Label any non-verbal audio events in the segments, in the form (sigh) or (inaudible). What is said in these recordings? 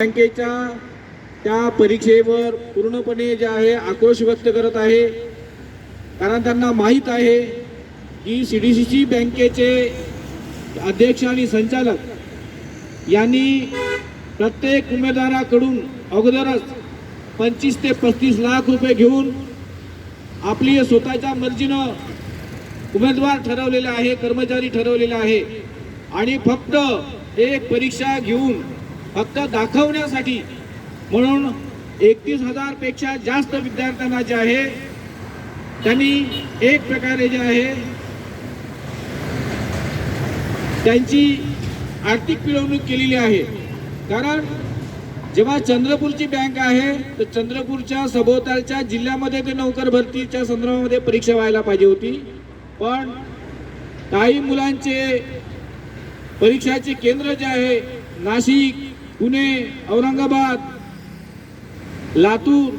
बँकेच्या त्या परीक्षेवर पूर्णपणे जे आहे आक्रोश व्यक्त करत आहे. कारण त्यांना माहीत आहे की सी डी सी सी बँकेचे अध्यक्ष आणि संचालक यांनी प्रत्येक उमेदवाराकडून अगोदरच पंचवीस ते पस्तीस लाख रुपये घेऊन आपली स्वतःच्या मर्जीनं उमेदवार ठरवलेला आहे कर्मचारी ठरवलेला आहे. आणि फक्त एक परीक्षा घेऊन फक्त दाखवण्यासाठी म्हणून एकतीस हजारपेक्षा जास्त विद्यार्थ्यांना जे आहे त्यांनी एक प्रकारे जे आहे त्यांची आर्थिक पिळवणूक केलेली आहे. कारण जेव्हा चंद्रपूरची बँक आहे तर चंद्रपूरच्या सभोवतालच्या जिल्ह्यामध्ये ते नोकर भरतीच्या संदर्भामध्ये परीक्षा व्हायला पाहिजे होती. पण काही मुलांचे परीक्षाचे केंद्र जे आहे नाशिक पुणे औरंगाबाद लातूर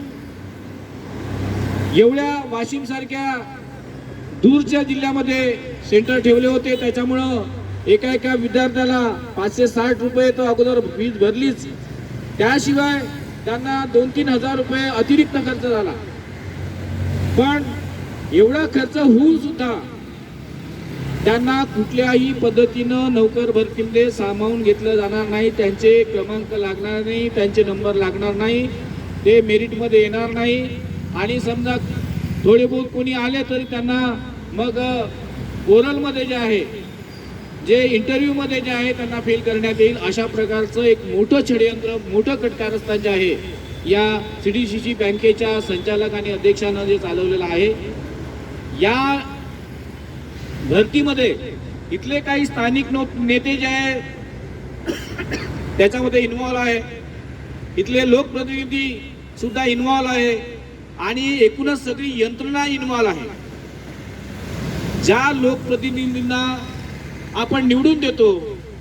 एवढ्या वाशिम सारख्या दूरच्या जिल्ह्यामध्ये सेंटर ठेवले होते. त्याच्यामुळं एका एका विद्यार्थ्याला पाचशे साठ रुपये तर अगोदर फीज भरलीच. त्याशिवाय त्यांना दोन तीन हजार रुपये अतिरिक्त खर्च झाला. पण एवढा खर्च होऊन सुद्धा त्यांना कुठल्याही पद्धतीनं नोकर भरतीमध्ये सामावून घेतलं जाणार नाही त्यांचे क्रमांक लागणार नाही त्यांचे नंबर लागणार नाही ते मेरिटमध्ये येणार नाही. आणि समजा थोडे बहुत कोणी आले तरी त्यांना मग ओरलमध्ये जे आहे जे इंटरव्ह्यूमध्ये जे आहे त्यांना फेल करण्यात येईल. अशा प्रकारचं एक मोठं षडयंत्र मोठं कटकारस्थान जे आहे या सी डी सी सी बँकेच्या संचालक आणि अध्यक्षानं जे चालवलेलं आहे. या भरतीमध्ये इथले काही स्थानिक नेते जे आहे त्याच्यामध्ये इन्व्हॉल्व आहे. इथले लोकप्रतिनिधी सुद्धा इन्व्हॉल्व आहे. आणि एकूणच सगळी यंत्रणा इन्व्हॉल्व आहे. ज्या लोकप्रतिनिधींना आपण निवडून देतो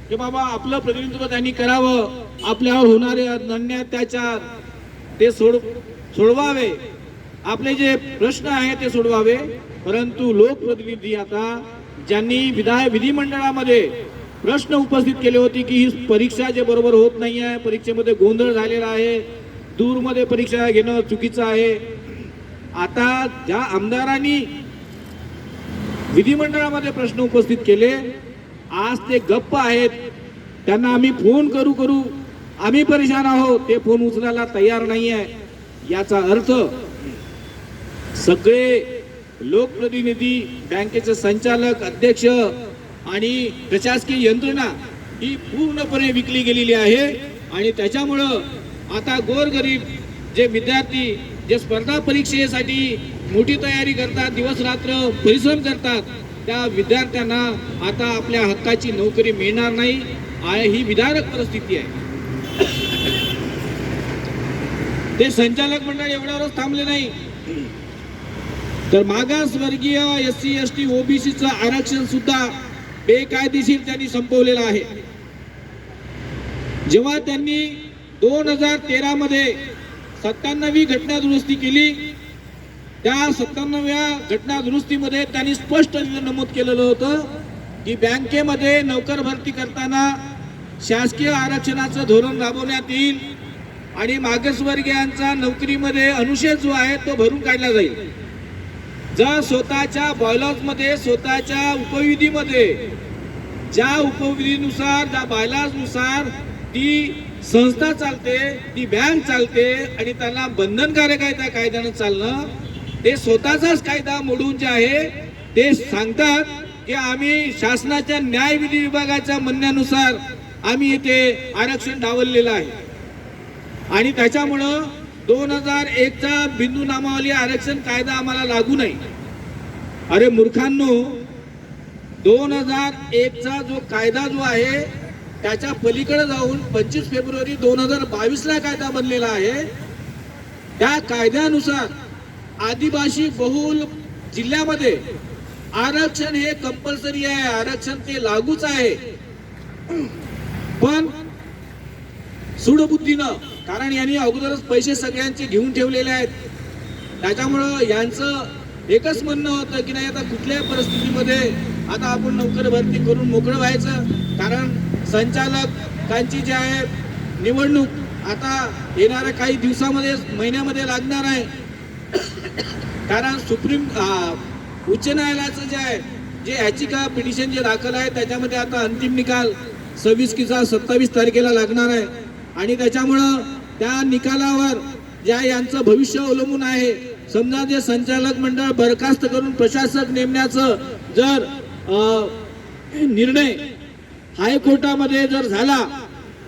की बाबा आपलं प्रतिनिधित्व त्यांनी करावं आपल्यावर होणारे अन्याय त्याच्यात ते सोड सोडवावे. आपले जे प्रश्न आहे ते सोडवावे. परंतु लोकप्रतिनिधी आता ज्यांनी विधाय विधिमंडळामध्ये प्रश्न उपस्थित केले होते की ही परीक्षा जे बरोबर होत नाही आहे परीक्षेमध्ये गोंधळ झालेला आहे दूरमध्ये परीक्षा घेणं चुकीचं आहे. आता ज्या आमदारांनी विधिमंडळामध्ये प्रश्न उपस्थित केले आज ते गप्प आहेत. त्यांना आम्ही फोन करू करू. आम्ही परेशान आहोत. ते फोन उचलायला तयार नाही आहे याचा अर्थ सगळे लोकप्रतिनिधी बँकेचे संचालक अध्यक्ष आणि प्रशासकीय यंत्रणा ही पूर्णपणे विकली गेलेली आहे. आणि त्याच्यामुळं आता गोरगरीब जे विद्यार्थी जे स्पर्धा परीक्षेसाठी मोठी तयारी करतात दिवस रात्र परिश्रम करतात त्या विद्यार्थ्यांना आता आपल्या हक्काची नोकरी मिळणार नाही. आहे ही विधारक परिस्थिती आहे. ते संचालक मंडळ एवढ्यावरच थांबले नाही. तर मागासवर्गीय एस सी एस टी ओबीसीचं आरक्षण सुद्धा बेकायदेशीर त्यांनी संपवलेलं आहे. जेव्हा त्यांनी दोन हजार तेरा मध्ये सत्त्याण्णवी घटना दुरुस्ती केली त्या सत्त्याण्णव्या घटना दुरुस्तीमध्ये त्यांनी स्पष्ट नमूद केलेलं होतं की बँकेमध्ये नोकर भरती करताना शासकीय आरक्षणाचं धोरण राबवण्यात येईल आणि मागासवर्गीयांचा नोकरीमध्ये अनुशेष जो आहे तो भरून काढला जाईल. जर स्वतःच्या बॉयलॉजमध्ये मध्ये स्वतःच्या उपविधीमध्ये ज्या उपविधीनुसार ज्या बायलाजनुसार ती संस्था चालते ती बँक चालते आणि त्यांना बंधनकारक आहे त्या कायद्यानं चालणं ते स्वतःचाच कायदा मोडून जे आहे ते सांगतात की आम्ही शासनाच्या न्यायविधी विभागाच्या म्हणण्यानुसार आम्ही इथे आरक्षण डावललेलं आहे. आणि त्याच्यामुळं दोन हजार एकचा बिंदू नामावली आरक्षण कायदा आम्हाला लागू नाही. अरे मूर्खांनो दोन हजार एकचा जो कायदा जो आहे त्याच्या पलीकडे जाऊन पंचवीस फेब्रुवारी दोन हजार बावीसला कायदा बनलेला आहे. त्या कायद्यानुसार आदिवासी बहुल जिल्ह्यामध्ये आरक्षण हे कंपल्सरी आहे आरक्षण ते लागूच आहे. पण सुडबुद्धीनं कारण यांनी अगोदरच पैसे सगळ्यांचे घेऊन ठेवलेले आहेत. त्याच्यामुळं यांचं एकच म्हणणं होतं की नाही आता कुठल्याही परिस्थितीमध्ये आता आपण नोकर भरती करून मोकळं व्हायचं. कारण संचालकांची जी आहे निवडणूक आता येणाऱ्या काही दिवसामध्ये महिन्यामध्ये लागणार आहे. कारण सुप्रीम उच्च न्यायालयाचं जे आहे जे याचिका पिटिशन जे दाखल आहे त्याच्यामध्ये आता अंतिम निकाल सव्वीस किंवा सत्तावीस तारखेला लागणार आहे. आणि त्याच्यामुळं त्या निकालावर ज्या यांचं भविष्य अवलंबून आहे समजा जे संचालक मंडळ बरखास्त करून प्रशासक नेमण्याचं जर निर्णय हायकोर्टामध्ये जर झाला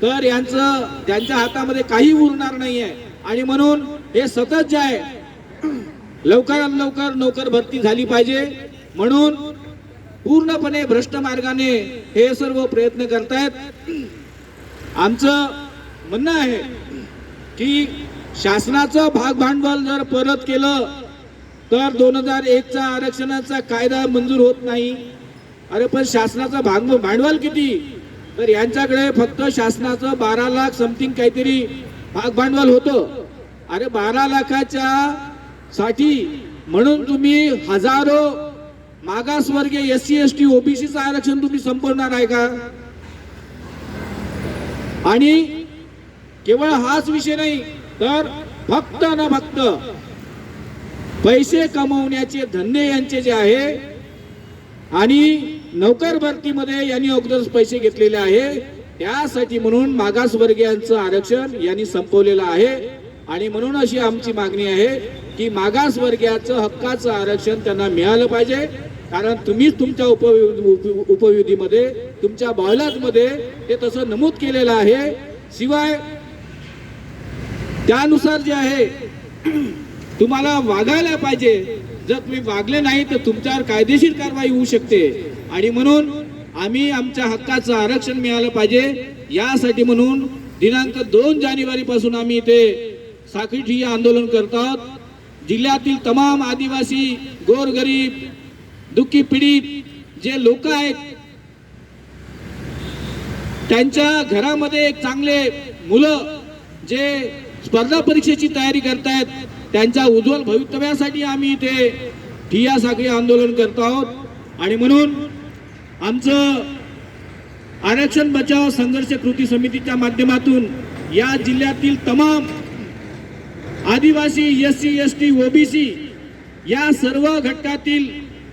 तर यांचं त्यांच्या हातामध्ये काही उरणार नाहीये. आणि म्हणून हे सतत जे आहे लवकरात लवकर नोकर भरती झाली पाहिजे. म्हणून पूर्णपणे भ्रष्ट मार्गाने हे सर्व प्रयत्न करतायत. आमचं म्हणणं आहे की शासनाचं भाग भांडवल जर परत केलं तर दोन हजार एकचा आरक्षणाचा कायदा मंजूर होत नाही. अरे पण शासनाचं भाग भांडवल किती? तर यांच्याकडे फक्त शासनाचं बारा लाख समथिंग काहीतरी भाग भांडवल होतं. अरे बारा लाखाच्या साठी म्हणून तुम्ही हजारो मागासवर्गीय एस सी एस टी ओबीसीचं आरक्षण तुम्ही संपवणार आहे का? आणि केवळ हाच विषय नाही तर फक्त ना फक्त पैसे कमवण्याचे धंदे यांचे जे आहे आणि नोकर भरतीमध्ये यांनी अगोदरच पैसे घेतलेले आहे त्यासाठी म्हणून मागासवर्गीयांचं आरक्षण यांनी संपवलेलं आहे. आणि म्हणून अशी आमची मागणी आहे की मागासवर्गीयाचं हक्काचं आरक्षण त्यांना मिळालं पाहिजे. कारण तुम्हीच तुमच्या उप उपविधीमध्ये तुमच्या मध्ये ते तसं नमूद केलेलं आहे. शिवाय त्यानुसार जे आहे तुम्हाला वागायला पाहिजे. जर तुम्ही वागले नाही तर तुमच्यावर कायदेशीर कारवाई होऊ शकते. आणि म्हणून आम्ही आमच्या हक्काचं आरक्षण मिळालं पाहिजे. यासाठी म्हणून दिनांक दोन जानेवारी पासून आम्ही इथे साखळी आंदोलन करत आहोत. जिल्ह्यातील तमाम आदिवासी गोरगरीब दुःखी पीडित जे लोक आहेत त्यांच्या घरामध्ये एक चांगले मुलं जे स्पर्धा परीक्षेची तयारी करतायत. त्यांच्या उज्ज्वल भवितव्यासाठी आम्ही इथे ठिया साखळी आंदोलन करत आहोत. आणि म्हणून आमचं आरक्षण बचाव संघर्ष कृती समितीच्या माध्यमातून या जिल्ह्यातील तमाम आदिवासी S C S T OBC या सर्व घटकातील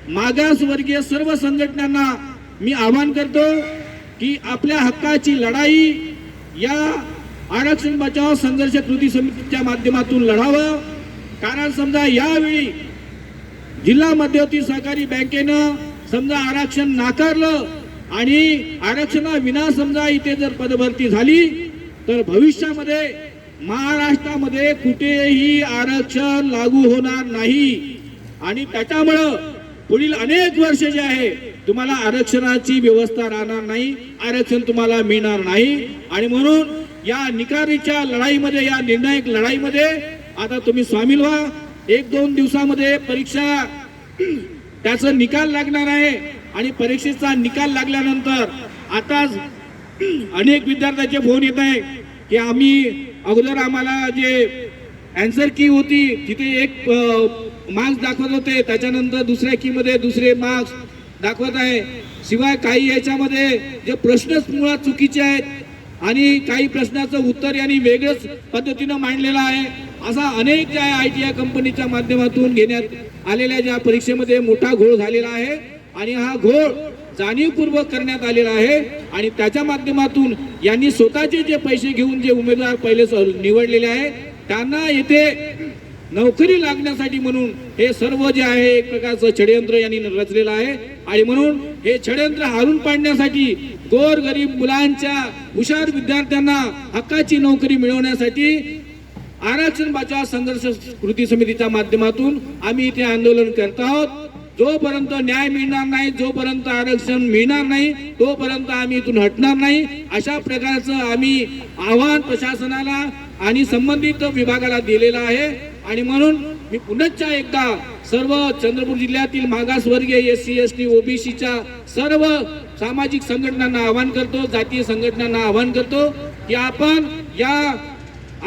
मागासवर्गीय सर्व संघटनांना मी आवाहन करतो की आपल्या हक्काची लढाई या आरक्षण बचाव संघर्ष कृती समितीच्या माध्यमातून लढावं. कारण समजा यावेळी जिल्हा मध्यवर्ती सहकारी बँकेनं समजा आरक्षण नाकारलं आणि आरक्षणाविना समजा इथे जर पदभरती झाली तर भविष्यामध्ये महाराष्ट्रामध्ये कुठेही आरक्षण लागू होणार नाही. आणि त्याच्यामुळं पुढील अनेक वर्ष जे आहे तुम्हाला आरक्षणाची व्यवस्था राहणार नाही आरक्षण तुम्हाला मिळणार नाही. आणि म्हणून या निकारीच्या लढाईमध्ये या निर्णायक लढाईमध्ये आता तुम्ही सामील व्हा. एक दोन दिवसामध्ये परीक्षा (clears throat) त्याचा निकाल लागणार आहे आणि परीक्षेचा निकाल लागल्यानंतर आता (clears throat) अनेक विद्यार्थ्यांचे फोन येत आहे की आम्ही अगोदर आम्हाला जे अँसर की होती तिथे एक मार्क्स दाखवत होते. त्याच्यानंतर दुसऱ्या की मध्ये दुसरे मार्क्स दाखवत आहे. शिवाय काही याच्यामध्ये जे प्रश्नच मुळात चुकीचे आहेत आणि काही प्रश्नाचं उत्तर यांनी वेगळंच पद्धतीनं मांडलेलं आहे. असा अनेक ज्या आय टी आय कंपनीच्या माध्यमातून घेण्यात आलेल्या ज्या परीक्षेमध्ये मोठा घोळ झालेला आहे आणि हा घोळ जाणीवपूर्वक करण्यात आलेला आहे आणि त्याच्या माध्यमातून यांनी स्वतःचे जे पैसे घेऊन जे उमेदवार पहिले निवडलेले आहे त्यांना येथे नोकरी लागण्यासाठी म्हणून हे सर्व जे आहे एक प्रकारचं षडयंत्र यांनी रचलेलं आहे. आणि म्हणून हे षडयंत्र हारून पाडण्यासाठी गोर गरीब मुलांच्या हुशार विद्यार्थ्यांना हक्काची नोकरी मिळवण्यासाठी आरक्षण बचाव संघर्ष कृती समितीच्या माध्यमातून आम्ही इथे आंदोलन करत आहोत. जोपर्यंत न्याय मिळणार नाही जोपर्यंत आरक्षण मिळणार नाही तोपर्यंत आम्ही इथून हटणार नाही. अशा प्रकारचं आम्ही आव्हान प्रशासनाला आणि संबंधित विभागाला दिलेलं आहे. आणि म्हणून मी पुनश्च एकदा सर्व चंद्रपूर जिल्ह्यातील मागासवर्गीय एस सी एस टी ओबीसीच्या सर्व सामाजिक संघटनांना आवाहन करतो जातीय संघटनांना आवाहन करतो की आपण या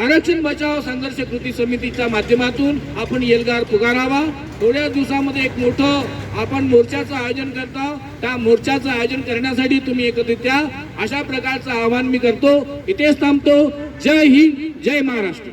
आरक्षण बचाव संघर्ष कृती समितीच्या माध्यमातून आपण येलगार पुकारावा थोड्या दिवसामध्ये एक मोठं आपण मोर्चाचं आयोजन करतो त्या मोर्चाचं आयोजन करण्यासाठी तुम्ही एकत्रित या. अशा प्रकारचं आवाहन मी करतो. इथेच थांबतो. जय हिंद जय महाराष्ट्र.